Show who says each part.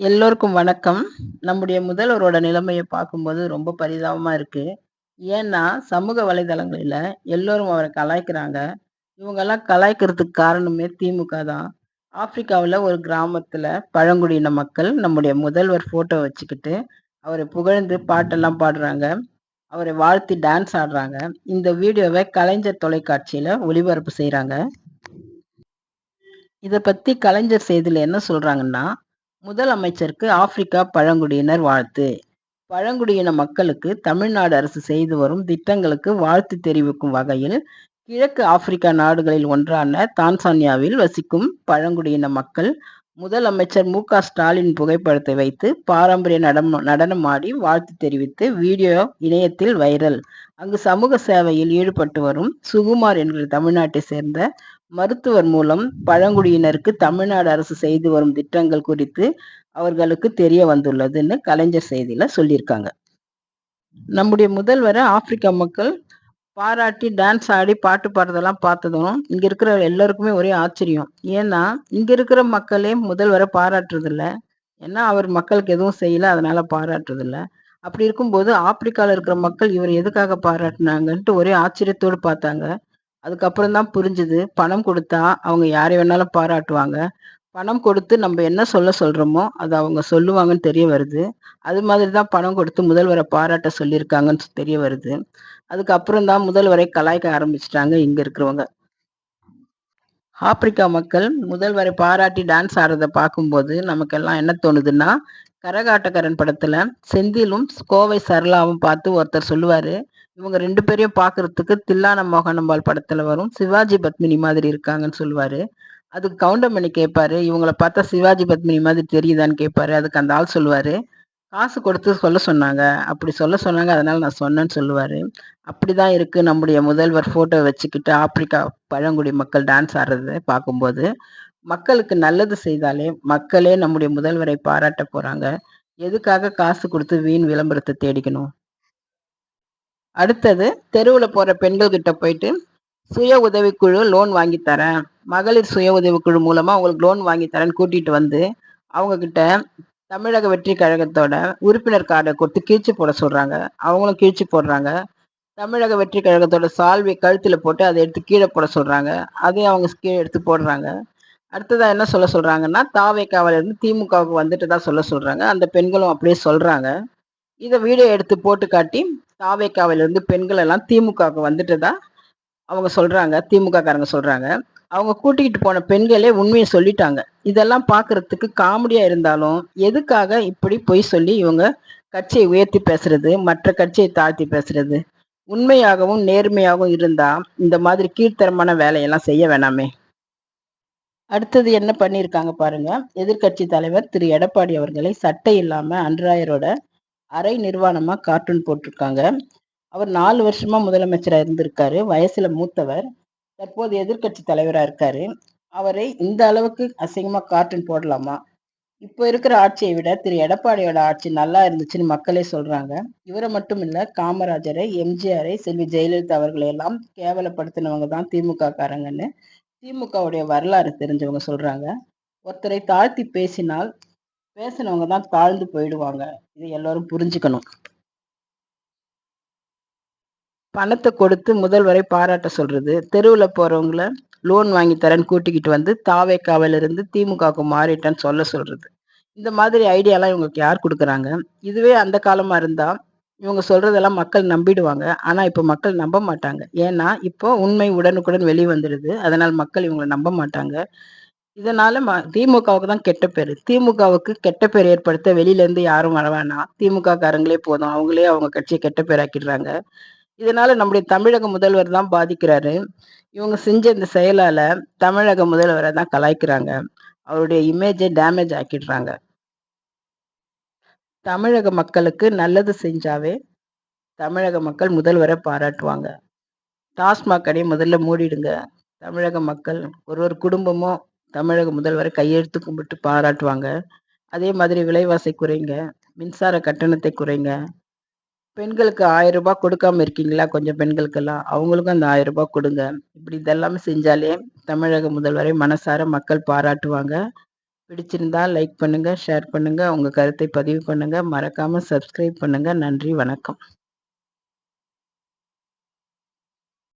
Speaker 1: எல்லோருக்கும் வணக்கம். நம்முடைய முதல்வரோட நிலைமையை பார்க்கும்போது ரொம்ப பரிதாபமா இருக்கு. ஏன்னா, சமூக வலைதளங்களில எல்லோரும் அவரை கலாய்க்கிறாங்க. இவங்கலாம் கலாய்க்கிறதுக்கு காரணமே திமுக தான். ஆப்பிரிக்காவில் ஒரு கிராமத்தில் பழங்குடியின மக்கள் நம்முடைய முதல்வர் ஃபோட்டோ வச்சுக்கிட்டு, அவரை புகழ்ந்து பாட்டெல்லாம் பாடுறாங்க. அவரை வாழ்த்தி டான்ஸ் ஆடுறாங்க. இந்த வீடியோவை கலைஞர் தொலைக்காட்சியில் ஒளிபரப்பு செய்கிறாங்க இதை பற்றி கலைஞர் செய்தியில் என்ன சொல்கிறாங்கன்னா முதலமைச்சருக்கு ஆப்பிரிக்கா பழங்குடியினர் வாழ்த்து. பழங்குடியின மக்களுக்கு தமிழ்நாடு அரசு செய்து வரும் திட்டங்களுக்கு வாழ்த்து தெரிவிக்கும் வகையில், கிழக்கு ஆப்பிரிக்கா நாடுகளில் ஒன்றான தான்சானியாவில் வசிக்கும் பழங்குடியின மக்கள், முதலமைச்சர் மு. க. ஸ்டாலின் புகைப்படத்தை வைத்து பாரம்பரிய நடனம் நடனமாடி வாழ்த்து தெரிவித்து வீடியோ இணையத்தில் வைரல். அங்கு சமூக சேவையில் ஈடுபட்டு வரும் சுகுமார் என்கிற தமிழ்நாட்டை சேர்ந்த மருத்துவர் மூலம் பழங்குடியினருக்கு தமிழ்நாடு அரசு செய்து வரும் திட்டங்கள் குறித்து அவர்களுக்கு தெரிய வந்துள்ளதுன்னு கலைஞர் செய்தியில சொல்லியிருக்காங்க. நம்முடைய முதல்வர ஆப்பிரிக்கா மக்கள் பாராட்டி டான்ஸ் ஆடி பாட்டு பாடுறதெல்லாம் பார்த்ததும், இங்க இருக்கிற எல்லாருக்குமே ஒரே ஆச்சரியம். ஏன்னா, இங்க இருக்கிற மக்களே முதல்வர பாராட்டுறதில்ல. ஏன்னா, அவர் மக்களுக்கு எதுவும் செய்யல. அதனால பாராட்டுறதில்ல. அப்படி இருக்கும்போது ஆப்பிரிக்கால இருக்கிற மக்கள் இவர் எதுக்காக பாராட்டினாங்கன்ட்டு ஒரே ஆச்சரியத்தோடு பார்த்தாங்க. அதுக்கப்புறம் தான் புரிஞ்சுது. பணம் கொடுத்தா அவங்க யாரை வேணாலும் பாராட்டுவாங்க. பணம் கொடுத்து நம்ம என்ன சொல்ல சொல்றோமோ, அது அவங்க சொல்லுவாங்கன்னு தெரிய வருது. அது மாதிரி தான் பணம் கொடுத்து முதல்வரை பாராட்ட சொல்லியிருக்காங்கன்னு தெரிய வருது. அதுக்கப்புறம் தான் முதல்வரை கலாய்க்க ஆரம்பிச்சிட்டாங்க இங்க இருக்கிறவங்க. ஆப்பிரிக்கா மக்கள் முதல்வரை பாராட்டி டான்ஸ் ஆடுறத பார்க்கும்போது, நமக்கெல்லாம் என்ன தோணுதுன்னா, கரகாட்டக்காரன் படத்துல செந்திலும், கோவை சரளாவும் பார்த்து ஒருத்தர் சொல்லுவாரு, இவங்க ரெண்டு பேரையும் பார்க்கறதுக்கு தில்லான மோகனாம்பாள் படத்துல வரும் சிவாஜி பத்மினி மாதிரி இருக்காங்கன்னு சொல்லுவாரு. அதுக்கு கவுண்டமணி கேட்பாரு, இவங்கள பார்த்தா சிவாஜி பத்மினி மாதிரி தெரியுதான்னு கேட்பாரு. அதுக்கு அந்த ஆள் சொல்லுவாரு, காசு கொடுத்து சொல்ல சொன்னாங்க. அப்படி சொல்ல சொன்னாங்க. அதனால நான் சொன்னேன்னு சொல்லுவாரு. அப்படிதான் இருக்கு நம்முடைய முதல்வர் போட்டோ வச்சுக்கிட்டு ஆப்பிரிக்கா பழங்குடி மக்கள் டான்ஸ் ஆடுறத பார்க்கும்போது, மக்களுக்கு நல்லது செய்தாலே மக்களே நம்முடைய முதல்வரை பாராட்ட போறாங்க. எதுக்காக காசு கொடுத்து வீண் விளம்பரத்தை தேடிக்கணும்? அடுத்தது தெருவில் போற பெண்கள் கிட்ட போயிட்டு, சுய உதவிக்குழு லோன் வாங்கி தரேன். மகளிர் சுய உதவிக்குழு மூலமா உங்களுக்கு லோன் வாங்கி தரேன்னு கூட்டிட்டு வந்து, அவங்க கிட்ட தமிழக வெற்றி கழகத்தோட உறுப்பினர் கார்டை கொடுத்து கீழ்ச்சி போட சொல்றாங்க. அவங்களும் கீழ்ச்சி போடுறாங்க. தமிழக வெற்றி கழகத்தோட சால்வைய கழுத்தில் போட்டு அதை எடுத்து கீழே போட சொல்றாங்க. அதையும் அவங்க கீழே எடுத்து போடுறாங்க. அடுத்ததாக என்ன சொல்ல சொல்கிறாங்கன்னா தாவேகாவுல இருந்து திமுகவுக்கு தான் சொல்ல சொல்கிறாங்க அந்த பெண்களும் அப்படியே சொல்கிறாங்க இதை வீடியோ எடுத்து போட்டு காட்டி, தாவேகாவுல இருந்து பெண்கள் எல்லாம் திமுகவுக்கு தான் அவங்க சொல்றாங்க. திமுககாரங்க சொல்றாங்க. அவங்க கூட்டிக்கிட்டு போன பெண்களே உண்மையை சொல்லிட்டாங்க. இதெல்லாம் பார்க்கறதுக்கு காமெடியா இருந்தாலும், எதுக்காக இப்படி பொய் சொல்லி இவங்க கட்சியை உயர்த்தி பேசுறது, மற்ற கட்சியை தாழ்த்தி பேசுறது? உண்மையாகவும், நேர்மையாகவும் இருந்தா, இந்த மாதிரி கீழ்த்தரமான வேலையெல்லாம் செய்ய வேணாமே! அடுத்தது என்ன பண்ணியிருக்காங்க பாருங்க. எதிர்க்கட்சி தலைவர் திரு எடப்பாடி அவர்களை சட்டை இல்லாம அன்றாயரோட அரை நிர்வாணமா கார்ட்டூன் போட்டிருக்காங்க. அவர் நாலு வருஷமா முதலமைச்சராக இருந்திருக்காரு. வயசுல மூத்தவர். தற்போது எதிர்க்கட்சி தலைவராக இருக்காரு. அவரை இந்த அளவுக்கு அசிங்கமாக கார்ட்டூன் போடலாமா? இப்போ இருக்கிற ஆட்சியை விட திரு எடப்பாடியோட ஆட்சி நல்லா இருந்துச்சுன்னு மக்களே சொல்றாங்க. இவரை மட்டும் இல்ல, காமராஜரை, எம்.ஜி.ஆரை, செல்வி ஜெயலலிதா அவர்களை எல்லாம் கேவலப்படுத்தினவங்க தான் திமுககாரங்கன்னு திமுகவுடைய வரலாறு தெரிஞ்சவங்க சொல்றாங்க. ஒருத்தரை தாழ்த்தி பேசினால், பேசினவங்க தான் தாழ்ந்து போயிடுவாங்க. இதை எல்லாரும் புரிஞ்சுக்கணும். பணத்தை கொடுத்து முதல்வரை பாராட்ட சொல்றது, தெருவில் போறவங்கள லோன் வாங்கி தரேன்னு கூட்டிக்கிட்டு வந்து தாவேகாவுல இருந்து திமுகவுக்கு மாறிட்டேன்னு சொல்ல சொல்றது. இந்த மாதிரி ஐடியாலாம் இவங்களுக்கு யார் கொடுக்குறாங்க இதுவே அந்த காலமா இருந்தா, இவங்க சொல்றதெல்லாம் மக்கள் நம்பிடுவாங்க. ஆனா இப்போ மக்கள் நம்ப மாட்டாங்க. ஏன்னா, இப்போ உண்மை உடனுக்குடன் வெளி வந்துடுது. அதனால் மக்கள் இவங்கள நம்ப மாட்டாங்க. இதனால ம திமுகவுக்கு தான் கெட்ட பேர் திமுகவுக்கு கெட்ட பேர் ஏற்படுத்த வெளியிலேருந்து யாரும் வர வேணாம். திமுககாரங்களே போதும். அவங்களே அவங்க கட்சியை கெட்ட பேராக்கிடுறாங்க. இதனால நம்முடைய தமிழக முதல்வர் தான் பாதிக்கிறாரு. இவங்க செஞ்ச இந்த செயலால தமிழக முதல்வரை தான் கலாய்க்கிறாங்க. அவருடைய இமேஜை டேமேஜ் ஆக்கிடுறாங்க. தமிழக மக்களுக்கு நல்லது செஞ்சாவே, தமிழக மக்கள் முதல்வரை பாராட்டுவாங்க. டாஸ்மாக் கடையை முதல்ல மூடிடுங்க. தமிழக மக்கள் ஒரு ஒரு குடும்பமும் தமிழக முதல்வரை கையெழுத்து கும்பிட்டு பாராட்டுவாங்க. அதே மாதிரி விலைவாசி குறைங்க. மின்சார கட்டணத்தை குறைங்க. பெண்களுக்கு ஆயிரம் ரூபாய் கொடுக்காம இருக்கீங்களா? கொஞ்சம் பெண்களுக்கெல்லாம். அவங்களுக்கும் அந்த ஆயிரம் ரூபாய் கொடுங்க. இப்படி இதெல்லாமே செஞ்சாலே தமிழக முதல்வரை மனசார மக்கள் பாராட்டுவாங்க. பிடிச்சிருந்தா லைக் பண்ணுங்கள் ஷேர் பண்ணுங்கள் உங்க கருத்தை பதிவு பண்ணுங்கள் மறக்காமல் சப்ஸ்கிரைப் பண்ணுங்கள் நன்றி வணக்கம்